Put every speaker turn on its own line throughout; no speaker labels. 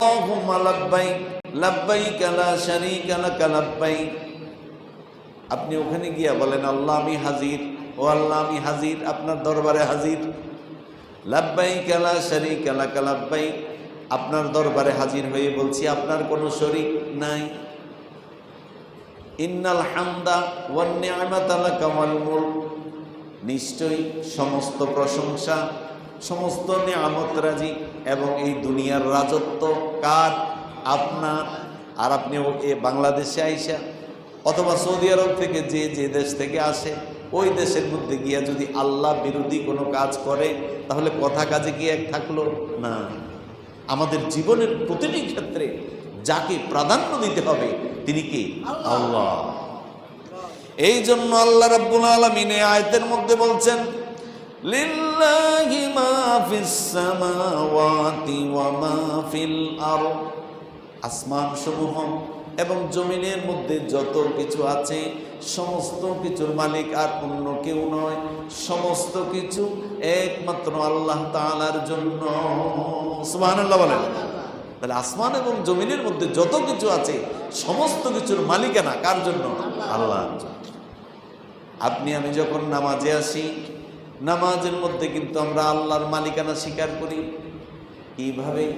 اللهم لبيك لبيك لا شريك لك لبيك আপনি ওখানে গিয়া বলেন আল্লাহ আমি হাজির ও আল্লাহ আমি হাজির আপনার দরবারে হাজির লাব্বাইক লা শারীক লাক লাব্বাইক আপনার দরবারে হাজির হয়ে বলছি আপনার কোনো শরীক নাই ইন্নাল হামদা ওয়ান নি'মাতা লাকা ওয়াল মুলক নিশ্চয়ই সমস্ত প্রশংসা সমস্ত নিয়ামত রাজি এবং এই দুনিয়ার রাজত্ব কার? আপনার। আর আপনি এ বাংলাদেশে আইসা, অথবা সৌদি আরব থেকে যে যে দেশ থেকে আসে, ওই দেশের মধ্যে গিয়া যদি আল্লাহ বিরোধী কোনো কাজ করে, তাহলে কথা কাজে কি এক থাকল? না। আমাদের জীবনের প্রতিটি ক্ষেত্রে যাকে প্রাধান্য দিতে হবে, তিনি কি? আল্লাহ। এই জন্য আল্লাহ রাব্বুল আলামিন আয়তের মধ্যে বলছেন মা ফিস সামাওয়াতি ওয়া মা ফিল আরদ। আসমান সমূহ এবং জমিনের মধ্যে যত কিছু আছে, সমস্ত কিছুর মালিক আর অন্য কেউ নয়। সমস্ত কিছু একমাত্র আল্লাহ তালার জন্য। সুবহানাল্লাহ বলেন। তাহলে আসমান এবং জমিনের মধ্যে যত কিছু আছে, সমস্ত কিছুর মালিকানা কার জন্য? আল্লাহর জন্য। আপনি, আমি যখন নামাজে আসি নামাজের মধ্যে কিন্তু আমরা আল্লাহর মালিকানা স্বীকার করি। কীভাবে?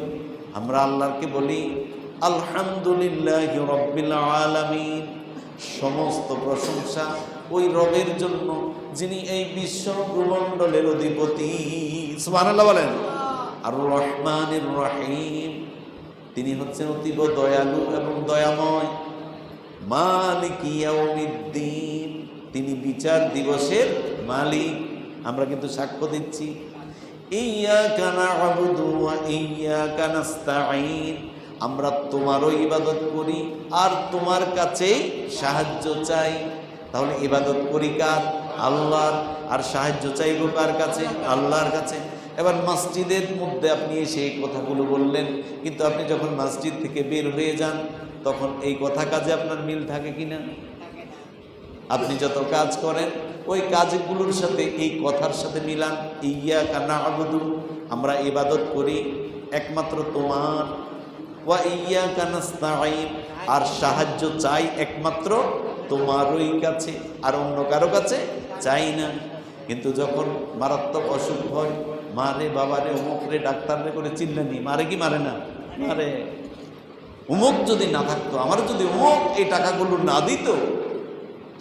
আমরা আল্লাহকে বলি আলহামদুলিল্লাহ রব্বিল আলামিন। সমস্ত প্রশংসা ওই রবের জন্য যিনি এই বিশ্ব ভূমণ্ডলের অধিপতি। সুবহানাল্লাহ বলেন। আর রহমানির রহিম। তিনি হচ্ছেন অতীব দয়ালু এবং দয়াময়। মালিক ইয়াউমিদ্দিন। তিনি বিচার দিবসের মালিক। আমরা কিন্তু সাক্ষ্য দিচ্ছি। আমরা তোমারও ইবাদত করি আর তোমার কাছেই সাহায্য চাই। তাহলে ইবাদত করি কার? আল্লাহর। আর সাহায্য চাইব কার কাছে? আল্লাহর কাছে। এবার মসজিদের মধ্যে আপনি এসে এই কথাগুলো বললেন, কিন্তু আপনি যখন মসজিদ থেকে বের হয়ে যান, তখন এই কথা কাজে আপনার মিল থাকে কিনা? আপনি যত কাজ করেন ওই কাজগুলোর সাথে, এই কথার সাথে মিলান। ইয়া কান্না আবুদু আমরা ইবাদত করি একমাত্র তোমার। ওয়া ইয়া কানাস্তাইন আর সাহায্য চাই একমাত্র তোমারই কাছে, আর অন্য কারও কাছে চাই না। কিন্তু যখন মারাত্মক অসুখ হয়, মারে বাবারে অমুক রে ডাক্তাররে করে চিল্লানি, মারে কি মারে না? মারে। উমুক যদি না থাকতো, আমার যদি উমুক এই টাকাগুলো না দিত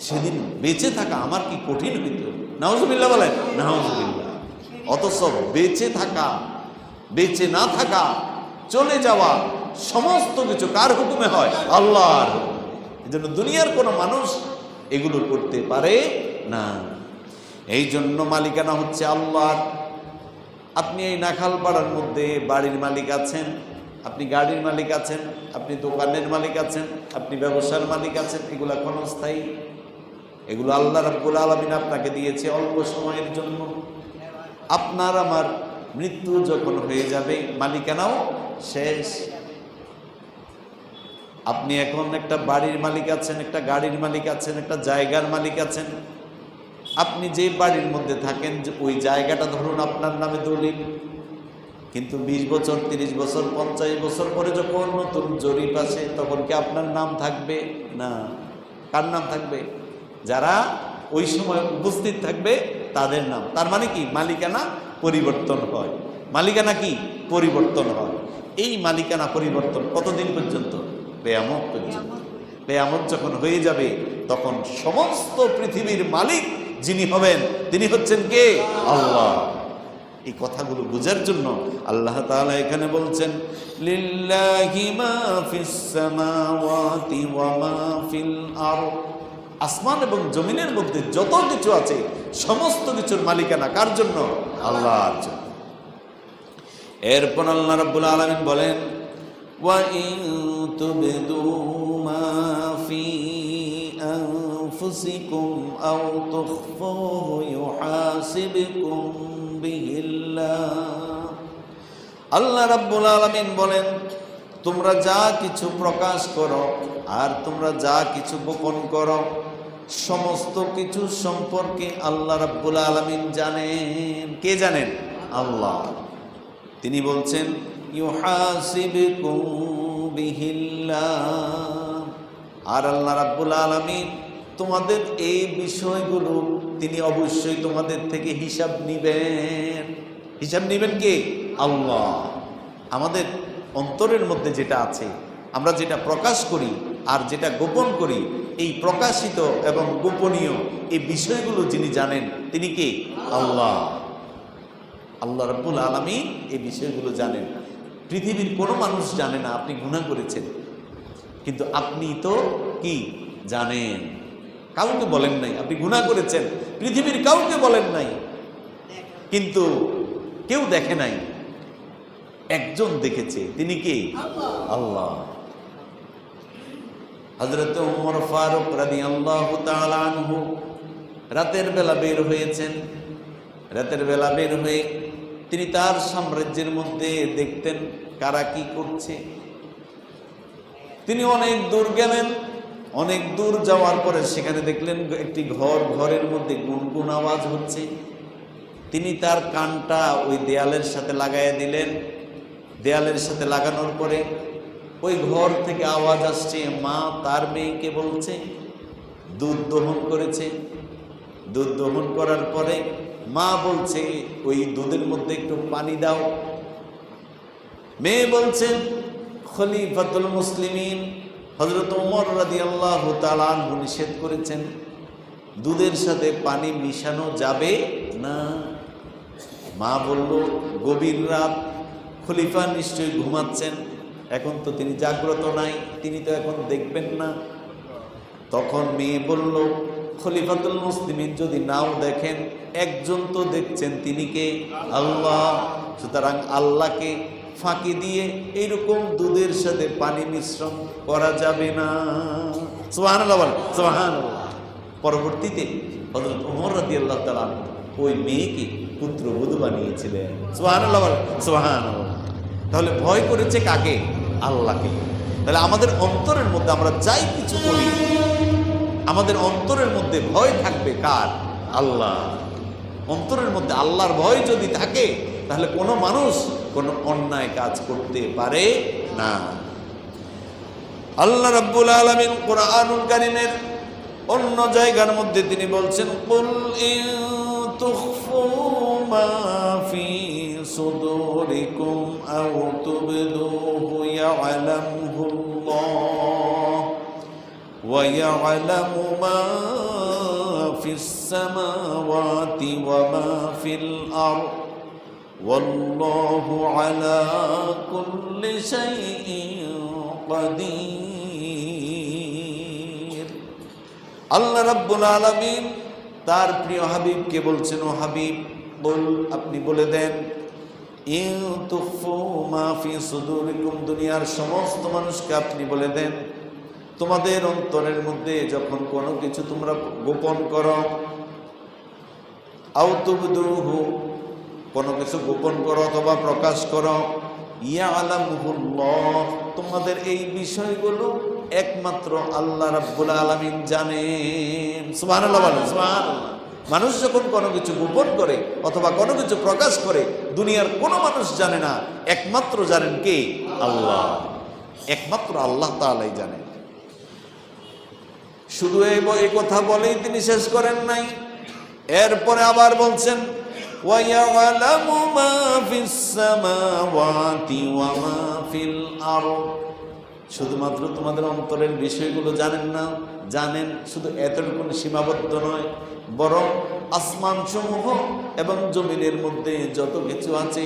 সেদিন বেঁচে থাকা আমার কি কঠিন হইত নাহজুবিল্লাহ বলেন নাহজুবিল্লাহ অথচ বেঁচে থাকা, বেঁচে না থাকা, চলে যাওয়া সমস্ত কিছু কার হুকুমে হয়? আল্লাহর এই জন্য দুনিয়ার কোনো মানুষ এগুলো করতে পারে না। এই জন্য মালিকানা হচ্ছে আল্লাহর। আপনি এই নাখালপাড়ার মধ্যে বাড়ির মালিক আছেন, আপনি গাড়ির মালিক আছেন, আপনি দোকানের মালিক আছেন, আপনি ব্যবসার মালিক আছেন, এগুলা ক্ষণস্থায়ী। এগুলো আল্লাহ রাব্বুল আলমিন আপনাকে দিয়েছে অল্প সময়ের জন্য। আপনার আমার মৃত্যু যখন হয়ে যাবে, মালিকানাও শেষ। আপনি এখন একটা বাড়ির মালিক আছেন, একটা গাড়ির মালিক আছেন, একটা জায়গার মালিক আছেন। আপনি যে বাড়ির মধ্যে থাকেন ওই জায়গাটা ধরুন আপনার নামে দলিল। কিন্তু বিশ বছর, তিরিশ বছর, পঞ্চাশ বছর পরে যখন নতুন জরিপ আসে, তখন কি আপনার নাম থাকবে? না। কার নাম থাকবে? যারা ওই সময় উপস্থিত থাকবে, তাদের নাম। তার মানে কি? মালিকানা পরিবর্তন হয়। মালিকানা কি? পরিবর্তন হয়। এই মালিকানা পরিবর্তন কতদিন পর্যন্ত? বেয়ামত পর্যন্ত। বেয়ামত যখন হয়ে যাবে, তখন সমস্ত পৃথিবীর মালিক যিনি হবেন, তিনি হচ্ছেন কে? আল্লাহ। এই কথাগুলো বোঝার জন্য আল্লাহ তাআলা এখানে বলছেন, লিল্লাহি মা ফিস সামাওয়াতি ওয়া মা ফিল আরদ। আসমান এবং জমিনের মধ্যে যত কিছু আছে, সমস্ত কিছুর মালিকানা কার জন্য? আল্লাহর জন্য। এরপর আল্লাহ রাব্বুল আলামিন বলেন আল্লাহ রাব্বুল আলামিন বলেন তোমরা যা কিছু প্রকাশ করো আর তোমরা যা কিছু গোপন করো, সমস্ত কিছু সম্পর্কে আল্লাহ রাব্বুল আলমিন জানেন। কে জানেন? আল্লাহ। তিনি বলছেন আর আল্লাহ রাব্বুল আলমিন তোমাদের এই বিষয়গুলো তিনি অবশ্যই তোমাদের থেকে হিসাব নিবেন। হিসাব নিবেন কে? আল্লাহ। আমাদের অন্তরের মধ্যে যেটা আছে, আমরা যেটা প্রকাশ করি আর যেটা গোপন করি, এই প্রকাশিত এবং গোপনীয় এই বিষয়গুলো যিনি জানেন, তিনি কে? আল্লাহ। আল্লাহ রাব্বুল আলমী এই বিষয়গুলো জানেন। পৃথিবীর কোনো মানুষ জানে না আপনি গুণা করেছেন। কিন্তু আপনি তো কি? জানেন। কাউকে বলেন নাই, আপনি গুণা করেছেন। পৃথিবীর কাউকে বলেন নাই। কিন্তু কেউ দেখে নাই। একজন দেখেছে, তিনি কি? আল্লাহ। হজরত উমর ফারুক রাদি আল্লাহ আনহু রাতের বেলা বের হয়েছেন। রাতের বেলা বের হয়ে তিনি তার সাম্রাজ্যের মধ্যে দেখতেন কারা কি করছে। তিনি অনেক দূর গেলেন, অনেক দূর যাওয়ার পরে সেখানে দেখলেন একটি ঘর, ঘরের মধ্যে গুনগুন আওয়াজ হচ্ছে। তিনি তার কানটা ওই দেয়ালের সাথে লাগাইয়া দিলেন। দেয়ালের সাথে লাগানোর পরে ওই ঘর থেকে আওয়াজ আসছে, মা, তার মেয়েকে বলছে? দুধ দহন করেছে। দুধ দহন করার পরে মা বলছে, ওই দুধের মধ্যে একটু পানি দাও। মেয়ে বলছেন খলিফাতুল মুসলিমিন হজরত উমর রাদি আল্লাহ তালানহু নিষেধ করেছেন। দুধের সাথে পানি মিশানো যাবে না। মা বলল, গভীর রাত খলিফা নিশ্চয়ই ঘুমাচ্ছেন। এখন তো তিনি জাগ্রত নাই, তিনি তো এখন দেখবেন না। তখন মেয়ে বলল, খলিফাতুল মুসলিমিন যদি নাও দেখেন, একজন তো দেখছেন তিনি কে? আল্লাহ। সুতরাং আল্লাহকে ফাঁকি দিয়ে এইরকম দুধের সাথে পানি মিশ্রণ করা যাবে না। সোহান সোহান পরবর্তীতে হজরত উমর রাদি আল্লাহ তালা ওই মেয়েকে পুত্রবধূ বানিয়েছিলেন। সোহান সোহান তাহলে ভয় করেছে কাকে? আল্লাহকে। তাহলে আমাদের অন্তরের মধ্যে আমরা যাই কিছু করি, আমাদের অন্তরের মধ্যে ভয় থাকবে কার? আল্লাহ। অন্তরের মধ্যে আল্লাহর ভয় যদি থাকে, তাহলে কোনো মানুষ কোনো অন্যায় কাজ করতে পারে না। আল্লাহ রাব্বুল আলামিন কোরআনুল কারীমের অন্য জায়গার মধ্যে তিনি বলছেন تخفوا ما في صدوركم أو تبدوه يعلمه الله ويعلم ما في السماوات وما في الأرض والله على كل شيء قدير. الله رب العالمين তার প্রিয় হাবিবকে বলছেন, ও হাবিব, বল, আপনি বলে দেন। দুনিয়ার সমস্ত মানুষকে আপনি বলে দেন। তোমাদের অন্তরের মধ্যে যখন কোনো কিছু তোমরা গোপন করো আউতুবদুহু কোনো কিছু গোপন করো অথবা প্রকাশ করো ইয়া আলামুল্লাহ তোমাদের এই বিষয়গুলো একমাত্র আল্লাহ রাব্বুল আলামিন জানেন সুবহানাল্লাহ বলেন সুবহানাল্লাহ মানুষ যখন কোনো কিছু গোপন করে অথবা কোনো কিছু প্রকাশ করে দুনিয়ার কোনো মানুষ জানে না একমাত্র জানেন কে আল্লাহ একমাত্র আল্লাহ তাআলাই জানেন শুধু এই ব- এই কথা বলেই তিনি শেষ করেন নাই এরপরে আবার বলছেন وَيَعْلَمُ مَا فِي السَّمَاوَاتِ وَمَا فِي الْأَرْضِ শুধুমাত্র তোমাদের অন্তরের বিষয়গুলো জানেন না জানেন শুধু এতটুকু সীমাবদ্ধ নয় বরং আসমান সমূহ এবং জমিনের মধ্যে যত কিছু আছে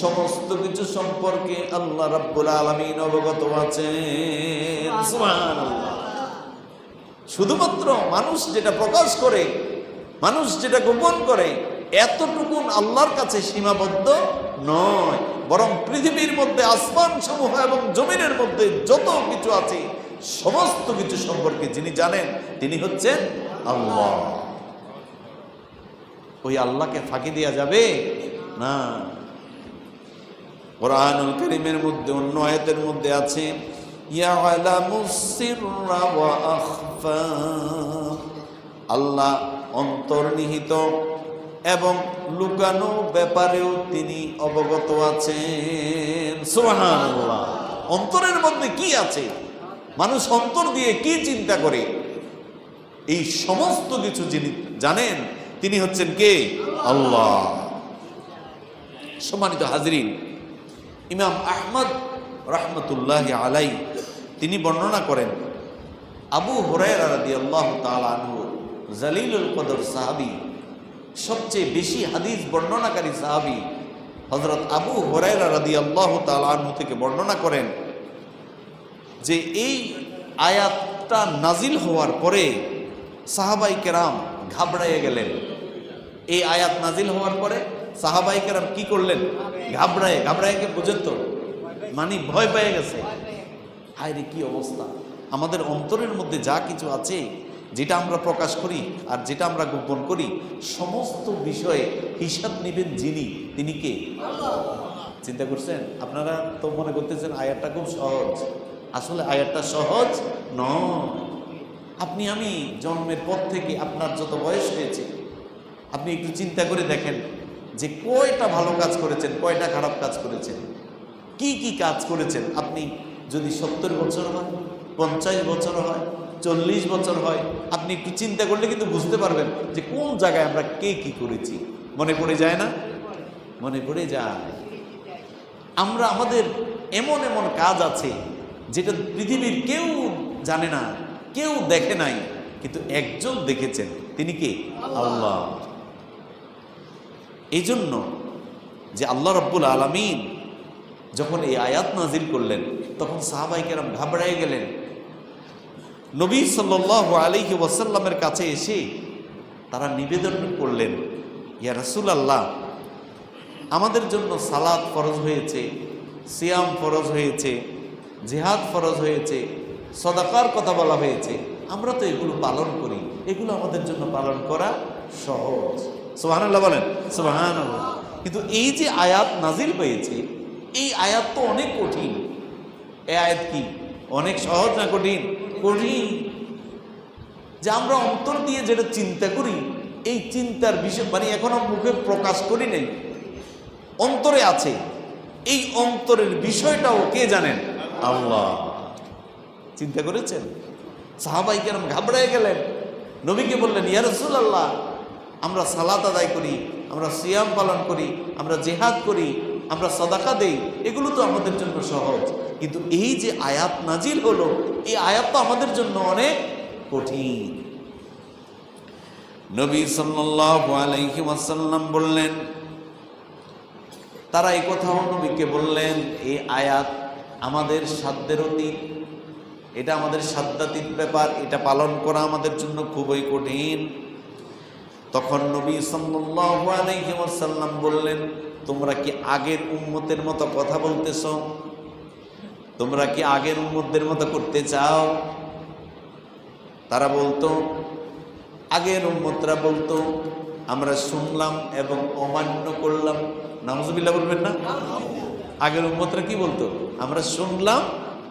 সমস্ত কিছু সম্পর্কে আল্লাহ রাব্বুল আলামিন অবগত আছেন। সুবহানাল্লাহ। শুধুমাত্র মানুষ যেটা প্রকাশ করে মানুষ যেটা গোপন করে এতটুকুন আল্লাহর কাছে সীমাবদ্ধ নয়। বরং পৃথিবীর মধ্যে আসমান সমূহ এবং জমিনের মধ্যে যত কিছু আছে, সমস্ত কিছু সম্পর্কে যিনি জানেন, তিনি হচ্ছেন আল্লাহ। ওই আল্লাহকে ফাঁকি দেওয়া যাবে? না। কোরআনুল করিমের মধ্যে, অন্য মধ্যে আছে আল্লাহ অন্তর্নিহিত এবং লুকানো ব্যাপারেও তিনি অবগত আছেন। সুবহানাল্লাহ। অন্তরের মধ্যে কি আছে? মানুষ অন্তর দিয়ে কি চিন্তা করে? এই সমস্ত কিছু যিনি জানেন, তিনি হচ্ছেন কে? আল্লাহ। সম্মানিত হাজরিন, ইমাম আহমদ রহমতুল্লাহ আলাই তিনি বর্ণনা করেন, আবু হরাইরা রাদিয়াল্লাহু তাআলা আনহু, জালিলুল কদর সাহাবী সবচেয়ে বেশি হাদিস বর্ণনাকারী সাহাবি হযরত আবু হরাইরা রাদিয়াল্লাহু তাআলা আনহু থেকে বর্ণনা করেন যে এই আয়াতটা নাজিল হওয়ার পরে সাহাবাই কেরাম ঘাবড়াইয়ে গেলেন। এই আয়াত নাজিল হওয়ার পরে সাহাবাই কেরাম কি করলেন? ঘাবড়ায় ঘাবড়ায় কে বুঝেন তো? মানে ভয় পেয়ে গেছে। হায় রে কি অবস্থা? আমাদের অন্তরের মধ্যে যা কিছু আছে যেটা আমরা প্রকাশ করি আর যেটা আমরা গোপন করি, সমস্ত বিষয়ে হিসাব নেবেন যিনি, তিনি কে? চিন্তা করছেন? আপনারা তো মনে করতেছেন আয়াতটা খুব সহজ। আসলে আয়াতটা সহজ নয়। আপনি, আমি জন্মের পর থেকে আপনার যত বয়স হয়েছে, আপনি একটু চিন্তা করে দেখেন যে কয়টা ভালো কাজ করেছেন, কয়টা খারাপ কাজ করেছেন। কি কি কাজ করেছেন? আপনি যদি সত্তর বছর হয়, পঞ্চাশ বছর হয় চল্লিশ বছর হয় আপনি একটু চিন্তা করলে কিন্তু বুঝতে পারবেন যে কোন জায়গায় আমরা কে কি করেছি। মনে পড়ে যায় না? মনে পড়ে যায়। আমরা আমাদের এমন এমন কাজ আছে যেটা পৃথিবীর কেউ জানে না কেউ দেখে নাই কিন্তু একজন দেখেছেন তিনি কে? আল্লাহ। এই জন্য যে আল্লাহ রব্বুল আলমিন যখন এই আয়াত নাজিল করলেন তখন সাহাবাইকেরাম ঘাবড়াই গেলেন। নবী সাল্লাহ আলিহি ওয়াসাল্লামের কাছে এসে তারা নিবেদন করলেন, ইয়া রাসুল আল্লাহ আমাদের জন্য সালাদ ফরজ হয়েছে, সিয়াম ফরজ হয়েছে, জেহাদ ফরজ হয়েছে, সদাকার কথা বলা হয়েছে, আমরা তো এগুলো পালন করি, এগুলো আমাদের জন্য পালন করা সহজ। সোহানাল্লাহ বলেন সোহান কিন্তু এই যে আয়াত নাজিল হয়েছে, এই আয়াত তো অনেক কঠিন। এ আয়াত কি? অনেক সহজ না কঠিন? কঠিন যে আমরা অন্তর দিয়ে যেটা চিন্তা করি, এই চিন্তার বিষয় মানে এখনও মুখে প্রকাশ করি নেই। অন্তরে আছে। এই অন্তরের বিষয়টাও কে জানেন? আল্লাহ। চিন্তা করেছেন? সাহাবাই কেন ঘাবড়ায় গেলেন। নবীকে বললেন ইয়ারসুল আল্লাহ আমরা সালাত আদায় করি, আমরা সিয়াম পালন করি, আমরা জেহাদ করি, আমরা সদাকা দেই। এগুলো তো আমাদের জন্য সহজ। কিন্তু এই যে আয়াত নাজিল হলো, এই আয়াত তো আমাদের জন্য অনেক কঠিন। নবী সাল্লাল্লাহু বললেন, তারা এই কথাও নবীকে বললেন, এই আয়াত আমাদের সাধ্যের অতীত, এটা আমাদের সাধ্যাতীত ব্যাপার, এটা পালন করা আমাদের জন্য খুবই কঠিন। তখন নবী সাল্লাল্লাহু আলাইহি বললেন, তোমরা কি আগের উম্মতের মতো কথা বলতেছ? তোমরা কি আগের উম্মতদের মতো করতে চাও? তারা বলতো, আগের উম্মতরা বলতো, আমরা শুনলাম এবং অমান্য করলাম। নামজুবিল্লাহ বলবেন না? আগের উম্মতরা কি বলতো? আমরা শুনলাম,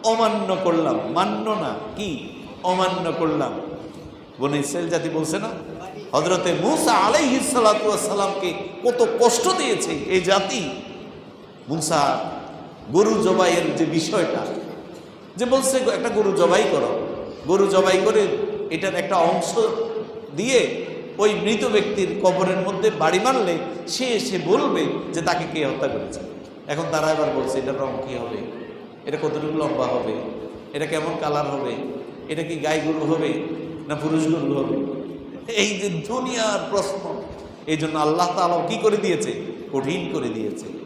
অমান্য করলাম। মান্য না, কি? অমান্য করলাম। বনে ইসরায়েল জাতি বলছে না? হজরতে মুসা আলাইহিসালামকে কত কষ্ট দিয়েছে এই জাতি। মুসা গরু জবাইয়ের যে বিষয়টা, যে বলছে, একটা গরু জবাই করো। গরু জবাই করে এটার একটা অংশ দিয়ে ওই মৃত ব্যক্তির কবরের মধ্যে বাড়ি মারলে সে এসে বলবে যে তাকে কে হত্যা করেছে। এখন তারা এবার বলছে, এটার রং কী হবে? এটা কতটুকু লম্বা হবে? এটা কেমন কালার হবে? এটা কি গাই গরু হবে না পুরুষ গরু হবে? এই যে দুনিয়ার প্রশ্ন এই জন্য আল্লাহ তালাও কি করে দিয়েছে? কঠিন করে দিয়েছে।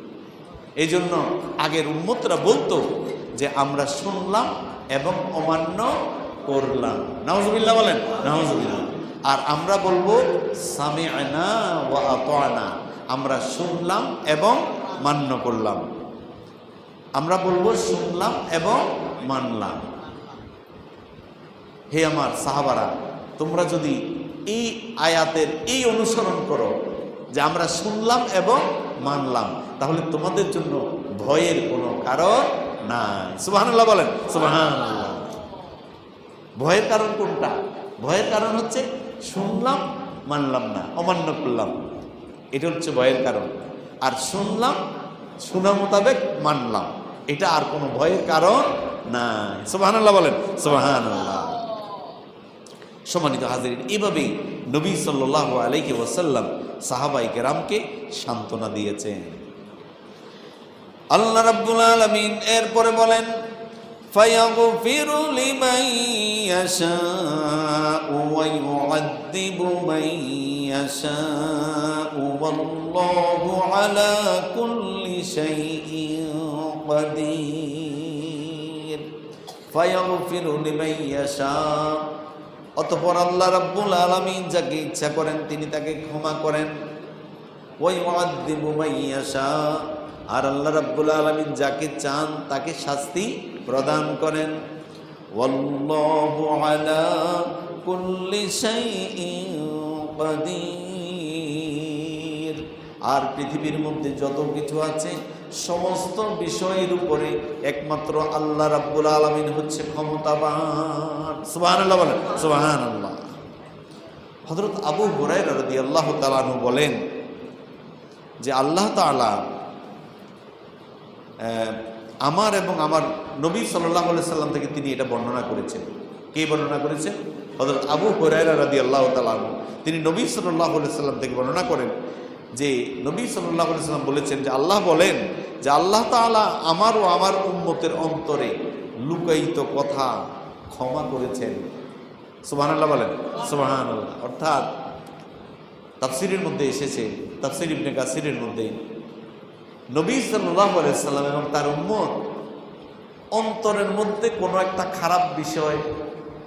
এই জন্য আগের উন্মতরা বলতো যে আমরা শুনলাম এবং অমান্য করলাম। নওয়াজবিল্লাহ বলেন? নওয়াজবিল্লাহ আর আমরা বলব সামে আনা ও আনা আমরা শুনলাম এবং মান্য করলাম। আমরা বলব, শুনলাম এবং মানলাম। হে আমার সাহাবারা, তোমরা যদি এই আয়াতের এই অনুসরণ করো যে আমরা শুনলাম এবং মানলাম। তাহলে তোমাদের জন্য ভয়ের কোনো কারণ নাই। সুবাহান্লাহ বলেন। সুবাহান ভয়ের কারণ কোনটা? ভয়ের কারণ হচ্ছে শুনলাম, মানলাম না, অমান্য করলাম। এটা হচ্ছে ভয়ের কারণ। আর শুনলাম, শোনা মোতাবেক মানলাম। এটা আর কোনো ভয়ের কারণ নাই। সোহান আল্লাহ বলেন। সোহান আল্লাহ সম্মানিত হাজির এভাবেই নবী সাল্লাহ আলাইহি ওয়াসাল্লাম সাহাবাই কেরামকে সান্ত্বনা দিয়েছেন আল্লাহ রাব্বুল আলামিন এরপরে বলেন فيغفر لمن يشاء ويعذب من يشاء والله على كل شيء قدير فيغفر لمن يشاء অতপর আল্লাহ রাব্বুল আলামিন যাকে ইচ্ছা করেন তিনি তাকে ক্ষমা করেন। ওই মাইয়াশা আর আল্লাহ রাব্বুল আলামিন যাকে চান তাকে শাস্তি প্রদান করেন। কুল্লি শাইইন কাদির। আর পৃথিবীর মধ্যে যত কিছু আছে সমস্ত বিষয়ের উপরে একমাত্র আল্লাহ রাব্বুল আলামিন হচ্ছে ক্ষমতাবান। বলেন সুবহানাল্লাহ। হযরত আবু হুরায়রা রাদিয়াল্লাহু আল্লাহ আনহু বলেন যে আল্লাহ আহ, আমার এবং আমার নবী সাল্লাহ সাল্লাম থেকে তিনি এটা বর্ণনা করেছেন। কে বর্ণনা করেছেন? হজরত আবু হরাইরা রাদি আল্লাহ তালাম তিনি নবী সাল্লাহ সাল্লাম থেকে বর্ণনা করেন যে নবী সাল্লাম বলেছেন যে আল্লাহ বলেন যে আল্লাহ তাআলা আমার ও আমার উম্মতের অন্তরে লুকায়িত কথা ক্ষমা করেছেন। সুবাহান আল্লাহ বলেন। সুবাহান আল্লাহ অর্থাৎ তাফসিরের মধ্যে এসেছে, তাফসির ইবনে কাসিরের মধ্যে নবী সাল্লাহ সাল্লাম এবং তার উম্মত অন্তরের মধ্যে কোনো একটা খারাপ বিষয়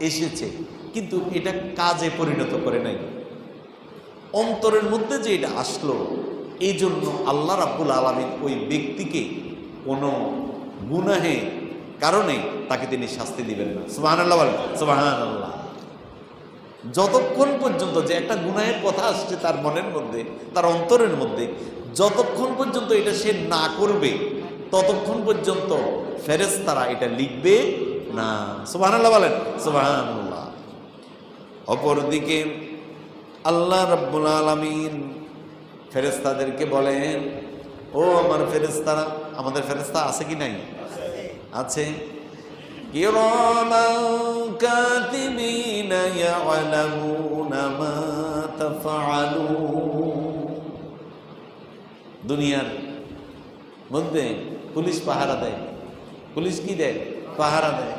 এসেছে, কিন্তু এটা কাজে পরিণত করে নাই। অন্তরের মধ্যে যে এটা আসলো এই জন্য আল্লাহ রাব্বুল আলমিন ওই ব্যক্তিকে কোনো গুনাহে কারণে তাকে তিনি শাস্তি দিবেন না। সুবাহান আল্লাহ বলেন। সুবাহান আল্লাহ যতক্ষণ পর্যন্ত যে একটা গুনাহের কথা আসছে তার মনের মধ্যে তার অন্তরের মধ্যে যতক্ষণ পর্যন্ত এটা সে না করবে ততক্ষণ পর্যন্ত ফেরেশতারা এটা লিখবে না। সুবহানাল্লাহ বলেন। সুবহানাল্লাহ। অপরদিকে আল্লাহ রব্বুল আলমিন ফেরেস্তাদেরকে বলেন, ও আমার ফেরেস্তারা আমাদের ফেরেস্তা আছে কি নাই? আছে। দুনিয়ার মধ্যে পুলিশ পাহারা দেয়। পুলিশ কি দেয়? পাহারা দেয়।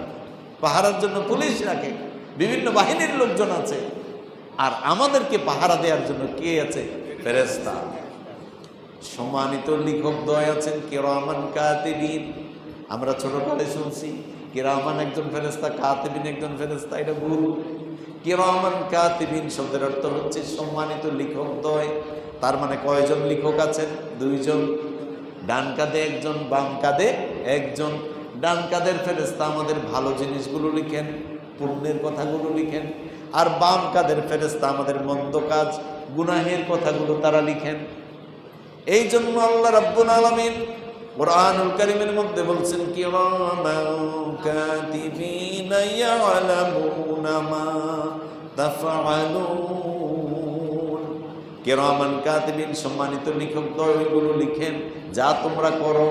পাহারার জন্য পুলিশ রাখে। বিভিন্ন বাহিনীর লোকজন আছে। আর আমাদেরকে পাহারা দেওয়ার জন্য কে আছে? ফেরেস্তা সম্মানিত লেখক দয় আছেন কেরামান কাতিবিন। আমরা ছোটকালে শুনছি, কিরামান একজন ফেরেস্তা কাতিবিন একজন ফেরেস্তা এটা ভুল। কিরামান কাতিবিন শব্দের অর্থ হচ্ছে সম্মানিত লেখক দয়। তার মানে কয়জন লেখক আছেন? দুইজন। ডান কাঁধে একজন, বাম কাঁধে একজন। ডান কাঁধের ফেরেস্তা আমাদের ভালো জিনিসগুলো লিখেন, পুণ্যের কথাগুলো লিখেন। আর বাম কাদের ফেরেস্তা আমাদের মন্দ কাজ, গুনাহের কথাগুলো তারা লিখেন। এই জন্য আল্লাহ রাব্বুল আলামিন কোরআনুল কারীমের মধ্যে বলছেন তাফআলুন। কিরামান কাতিবিন সম্মানিত লেখক দয়গুলো লিখেন, যা তোমরা করো,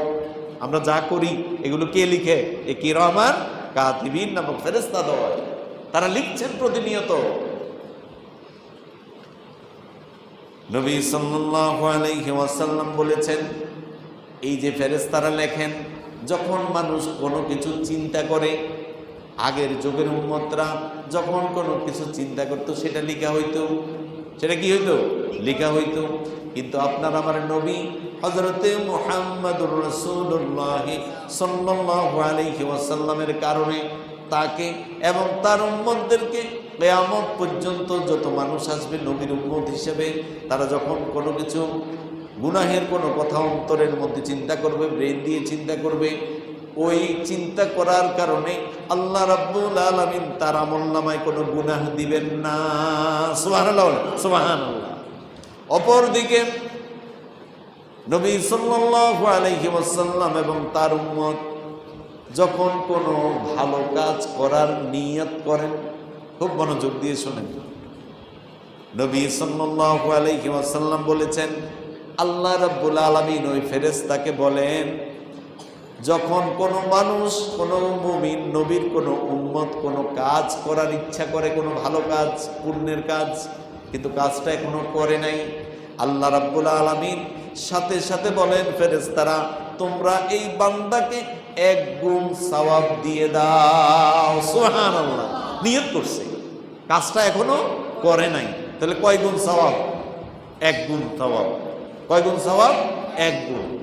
আমরা যা করি, এগুলো কে লিখে? এই কিরামান কাতিবিন নামক ফেরেস্তা তারা লিখছেন প্রতিনিয়ত। নবী ওয়াসাল্লাম বলেছেন, এই যে ফেরেশতারা লেখেন, যখন মানুষ কোনো কিছু চিন্তা করে, আগের যুগের উম্মতরা যখন কোনো কিছু চিন্তা করতো, সেটা লেখা হইতো। সেটা কি হইতো? লেখা হইতো। কিন্তু আপনার আমার নবী হজরতে মুহাম্মদুর রসুল্লাহ সাল্লাল্লাহু আলাইহি ওয়াসাল্লামের কারণে তাকে এবং তার উম্মতদেরকে কেয়ামত পর্যন্ত যত মানুষ আসবে নবীর উম্মত হিসেবে, তারা যখন কোনো কিছু গুনাহের কোনো কথা অন্তরের মধ্যে চিন্তা করবে, ব্রেন দিয়ে চিন্তা করবে, ওই চিন্তা করার কারণে আল্লাহ রাব্বুল আলামিন তার আমল নামায় কোনো গুনাহ দিবেন না। সুবহানাল্লাহ সুবহানাল্লাহ। অপরদিকে নবী সাল্লাল্লাহু আলাইহি ওয়াসাল্লাম এবং তার উম্মত যখন কোনো ভালো কাজ করার নিয়ত করেন, খুব মনোযোগ দিয়ে শোনেন। নবী সাল্লাল্লাহু আলাইহি ওয়াসাল্লাম বলেছেন, আল্লাহ রাব্বুল আলামিন ওই ফেরেশতাকে বলেন, যখন কোনো মানুষ, কোনো মুমিন, নবীর কোনো উম্মত, কোনো কাজ করার ইচ্ছা করে, কোনো ভালো কাজ, পুণ্যের কাজ, কিন্তু কাজটা এখনও করে নাই, আল্লাহ রাব্বুল আলামিন সাথে সাথে বলেন, ফেরেশতারা, তোমরা এই বান্দাকে এক গুণ সওয়াব দিয়ে দাও। সুবহানাল্লাহ। নিয়ত করছে। কাজটা এখনও করে নাই। তাহলে কয় গুণ সওয়াব? এক গুণ সওয়াব। কয় গুণ সওয়াব? এক গুণ।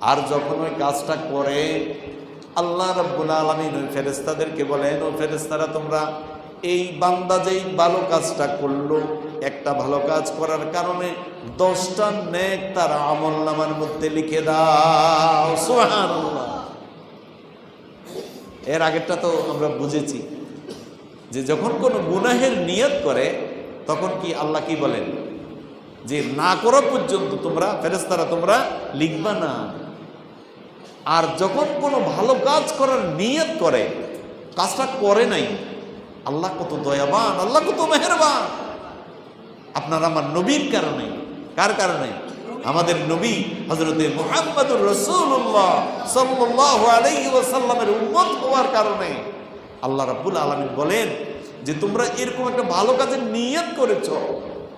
আর যখন ওই কাজটা করে, আল্লাহ রব্বুল আলমিন ওই ফেরেস্তাদেরকে বলেন, ও ফেরেস্তারা তোমরা এই বান্দা যেই ভালো কাজটা করল, একটা ভালো কাজ করার কারণে দশটা নেক তার আমল নামার মধ্যে লিখে দাও। সুবহানাল্লাহ। এর আগেরটা তো আমরা বুঝেছি যে যখন কোনো গুনাহের নিয়ত করে, তখন কি আল্লাহ কি বলেন? যে না করা পর্যন্ত তোমরা ফেরেস্তারা তোমরা লিখবা না। আর যখন কোনো ভালো কাজ করার নিয়ত করে, কাজটা করে নাই, আল্লাহ কত দয়াবান, আল্লাহ কত মেহরবান। আপনার আমার নবীর কারণে, কার কারণে? আমাদের নবী হজরতে মোহাম্মদুর রসুল্লাহ সাল্লাহ আলাইহি ওয়াসাল্লামের উম্মত হওয়ার কারণে আল্লাহ রাব্বুল আলামিন বলেন যে তোমরা এরকম একটা ভালো কাজের নিয়ত করেছ,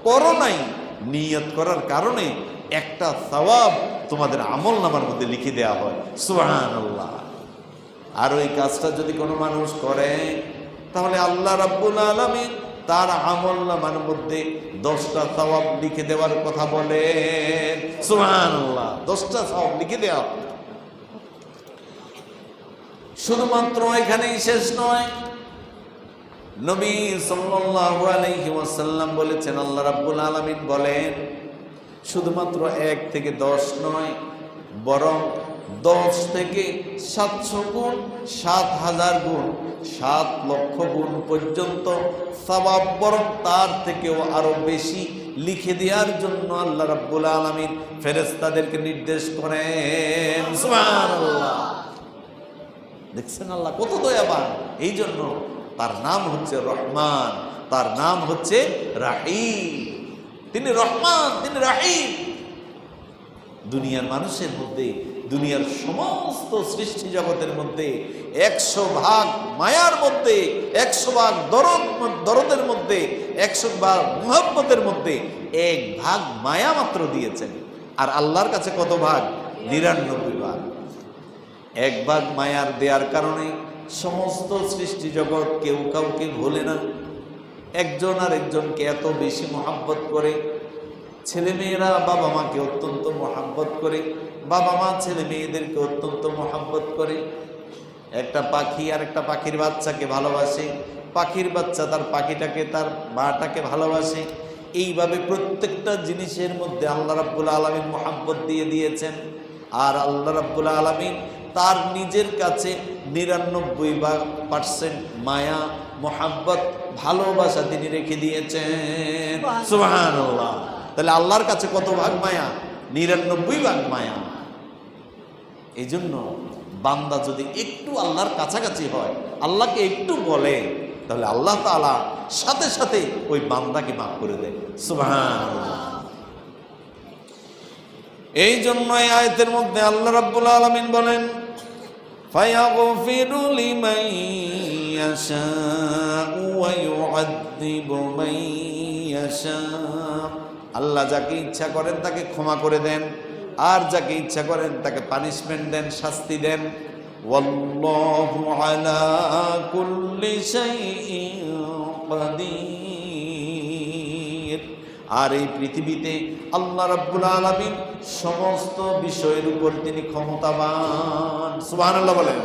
করো নাই। নিয়ত করার কারণে একটা সওয়াব তোমাদের আমল নামার মধ্যে লিখে দেওয়া হয়। সুবহানাল্লাহ। আর ওই কাজটা যদি কোনো মানুষ করে, তাহলে আল্লাহ রাব্বুল আলামিন তার আমল নামার মধ্যে দশটা সওয়াব লিখে দেওয়ার কথা বলেন সুবহানাল্লাহ, দশটা সওয়াব লিখে দেওয়া শুধুমাত্র এখানেই শেষ নয়, নবী সাল্লাল্লাহু আলাইহি ওয়াসাল্লাম বলেছেন, আল্লাহ রাব্বুল আলামিন বলেন, শুধুমাত্র এক থেকে দশ নয়, বরং দশ থেকে সাতশো গুণ, সাত হাজার গুণ, সাত লক্ষ গুণ পর্যন্ত সবাব বরং তার থেকেও আরও বেশি লিখে দেওয়ার জন্য আল্লাহ রাব্বুল আলামিন ফেরেশতাদেরকে নির্দেশ করেন। দেখছেন আল্লাহ কত দয়াবান। এই জন্য তার নাম হচ্ছে রহমান, তার নাম হচ্ছে রাহিম। তিনি রহমান, তিনি রাহিম। দুনিয়ার মানুষের মধ্যে দুনিয়ার সমস্ত সৃষ্টি জগতের মধ্যে একশো ভাগ মায়ার মধ্যে, একশো ভাগ দরদ দরদের মধ্যে, একশো ভাগ মুহাম্মতের মধ্যে এক ভাগ মায়া মাত্র দিয়েছেন। আর আল্লাহর কাছে কত ভাগ? নিরানব্বই ভাগ। এক ভাগ মায়ার দেওয়ার কারণে সমস্ত সৃষ্টি জগৎ কেউ কাউকে ভোলে না। একজন আর একজনকে এত বেশি মহাব্বত করে ছেলে মেয়েরা বাবা মাকে অত্যন্ত মহাব্বত করে বাবা মা ছেলে মেয়েদেরকে অত্যন্ত মহাব্বত করে। একটা পাখি আর একটা পাখির বাচ্চাকে ভালোবাসে পাখির বাচ্চা তার পাখিটাকে তার মাটাকে ভালোবাসে। এইভাবে প্রত্যেকটা জিনিসের মধ্যে আল্লাহ রাব্বুল আলমিন মহাব্বত দিয়ে দিয়েছেন। আর আল্লাহ রাব্বুল আলমিন তার নিজের কাছে নিরানব্বই পার্সেন্ট মায়া মোহাব্বত ভালোবাসা তিনি রেখে দিয়েছেন। সুবহানাল্লাহ। তাহলে আল্লাহর কাছে কত ভাগ মায়া? নিরানব্বই ভাগ মায়া। এই জন্য বান্দা যদি একটু আল্লাহর কাছাকাছি হয়, আল্লাহকে একটু বলে, তাহলে আল্লাহ তাআলা সাথে সাথে ওই বান্দাকে মাফ করে দেয়। সুবহানাল্লাহ। এই জন্য আয়তের মধ্যে আল্লাহ রাব্বুল আলামিন বলেন ইয়াশা আল্লাহ যাকে ইচ্ছা করেন তাকে ক্ষমা করে দেন। আর যাকে ইচ্ছা করেন তাকে পানিশমেন্ট দেন, শাস্তি দেন। আর এই পৃথিবীতে আল্লাহ রাব্বুল আলামিন সমস্ত বিষয়ের উপর তিনি ক্ষমতাবান। সুবহানাল্লাহ বলেন।